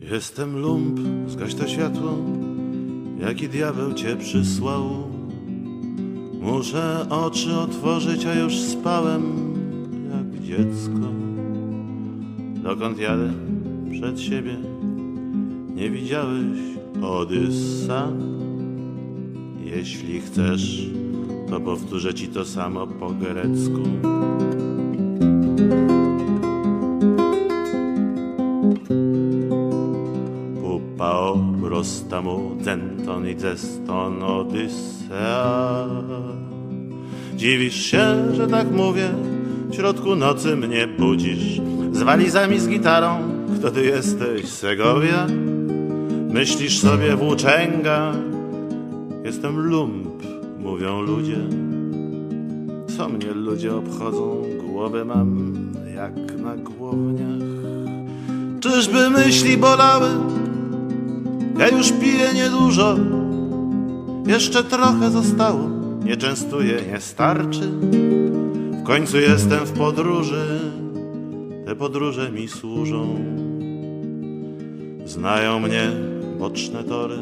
Jestem lump, zgaś to światło, jaki diabeł cię przysłał. Muszę oczy otworzyć, a już spałem jak dziecko. Dokąd jadę? Przed siebie. Nie widziałeś Odyssa? Jeśli chcesz, to powtórzę ci to samo po grecku. Pupao Rostamu Zenton i Zeston Odyssea Dziwisz się, że tak mówię? W środku nocy mnie budzisz. Z walizami, z gitarą. Kto ty jesteś, Segovia? Myślisz sobie włóczęga Jestem lump, mówią ludzie Co mnie ludzie obchodzą Głowę mam jak na głowniach Czyżby myśli bolały? Ja już piję niedużo, jeszcze trochę zostało. Nie częstuję, nie starczy. W końcu jestem w podróży, te podróże mi służą. Znają mnie boczne tory,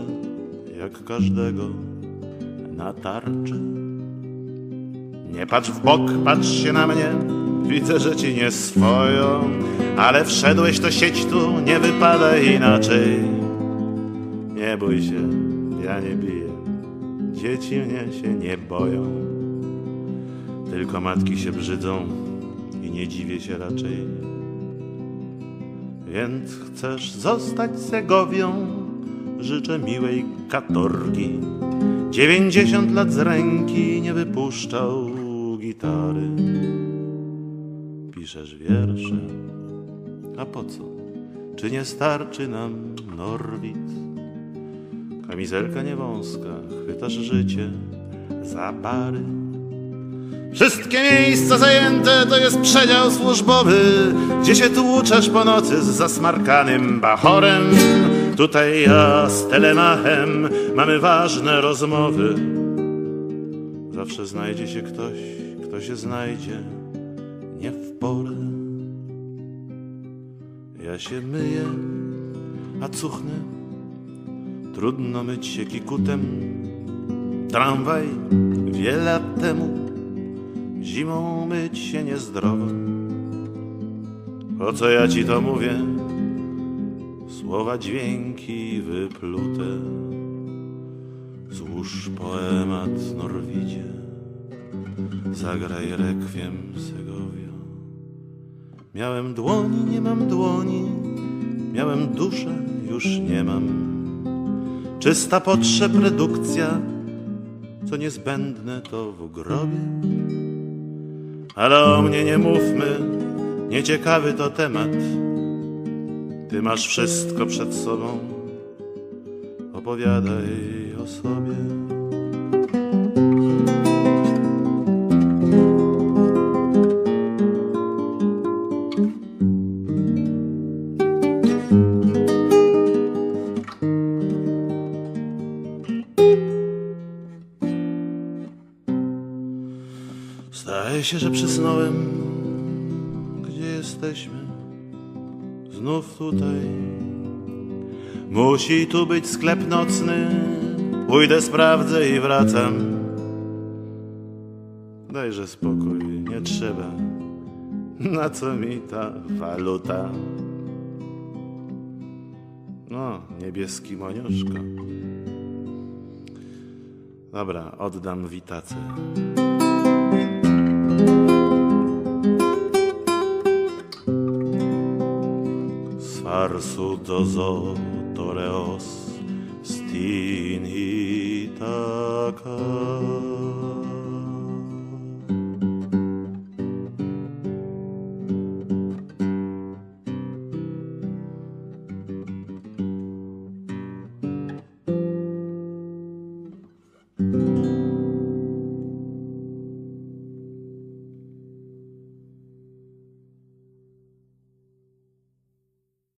jak każdego na tarczy. Nie patrz w bok, patrz się na mnie. Widzę, że ci nie swoją, ale wszedłeś to sieć tu, nie wypada inaczej. Nie bój się, ja nie biję. Dzieci mnie się nie boją. Tylko matki się brzydzą i nie dziwię się raczej. Więc chcesz zostać Segowią? Życzę miłej katorgi. Dziewięćdziesiąt lat z ręki nie wypuszczał gitary. Piszesz wiersze, a po co? Czy nie starczy nam Norwid? Kamizelka niewąska, chwytasz życie za bary. Wszystkie miejsca zajęte to jest przedział służbowy, gdzie się tłuczesz po nocy z zasmarkanym bachorem. Tutaj ja z telemachem mamy ważne rozmowy. Zawsze znajdzie się ktoś, kto się znajdzie nie w porę. Ja się myję, a cuchnę Trudno myć się kikutem. Tramwaj wiele lat temu, zimą myć się niezdrowo. Po co ja ci to mówię? Słowa dźwięki wyplute. Złóż poemat Norwidzie, zagraj rekwiem Segovia. Miałem dłoni, nie mam dłoni, miałem duszę, już nie mam. Czysta potrzeb redukcja, co niezbędne to w grobie. Ale o mnie nie mówmy, nieciekawy to temat. Ty masz wszystko przed sobą, opowiadaj o sobie. Zdaje się, że przysnąłem, gdzie jesteśmy. Znów tutaj. Musi tu być sklep nocny. Pójdę, sprawdzę i wracam. Dajże spokój, nie trzeba. Na co mi ta waluta? No, niebieski moniuszko. Dobra, oddam witacę. versu dos autoreos stinita